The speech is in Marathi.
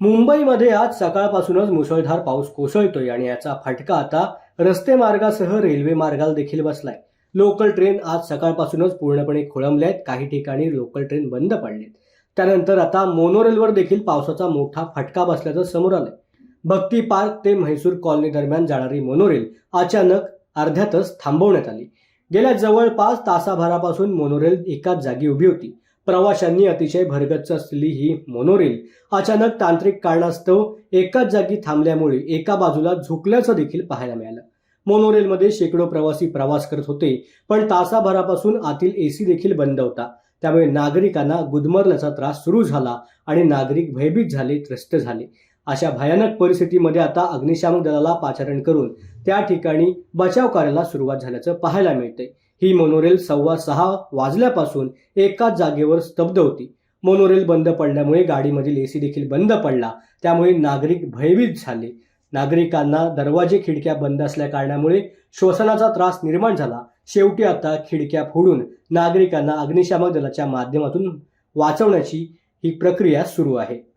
मुंबईमध्ये आज सकाळपासूनच मुसळधार पाऊस कोसळतोय आणि याचा फटका आता रस्ते मार्गासह रेल्वे मार्गाला देखील बसलाय. लोकल ट्रेन आज सकाळपासूनच पूर्णपणे खोळंबल्या आहेत काही ठिकाणी लोकल ट्रेन बंद पडलेत. त्यानंतर आता मोनोरेलवर देखील पावसाचा मोठा फटका बसल्याचं समोर आलंय. भक्ती पार्क ते म्हैसूर कॉलनी दरम्यान जाणारी मोनोरेल अचानक अर्ध्यातच थांबवण्यात आली. गेल्या जवळपास तासाभरापासून मोनोरेल एकाच जागी उभी होती. प्रवाशांनी अतिशय भरगच्च असलेली ही मोनोरेल अचानक तांत्रिक कारणास्तव एकाच जागी थांबल्यामुळे एका बाजूला झुकल्याचं देखील पाहायला मिळालं. मोनोरेलमध्ये शेकडो प्रवासी प्रवास करत होते पण तासाभरापासून आतील एसी देखील बंद होता. त्यामुळे नागरिकांना गुदमरल्याचा त्रास सुरू झाला आणि नागरिक भयभीत झाले त्रस्त झाले. अशा भयानक परिस्थितीमध्ये आता अग्निशामक दलाला पाचारण करून त्या ठिकाणी बचाव कार्याला सुरुवात झाल्याचं पाहायला मिळतंय. ही मोनोरेल सव्वा सहा वाजल्यापासून एकाच जागेवर स्तब्ध होती. मोनोरेल बंद पडल्यामुळे गाडीमधील एसी देखील बंद पडला. त्यामुळे नागरिक भयभीत झाले. नागरिकांना दरवाजे खिडक्या बंद असल्या कारणामुळे श्वसनाचा त्रास निर्माण झाला. शेवटी आता खिडक्या फोडून नागरिकांना अग्निशामक दलाच्या माध्यमातून वाचवण्याची ही प्रक्रिया सुरू आहे.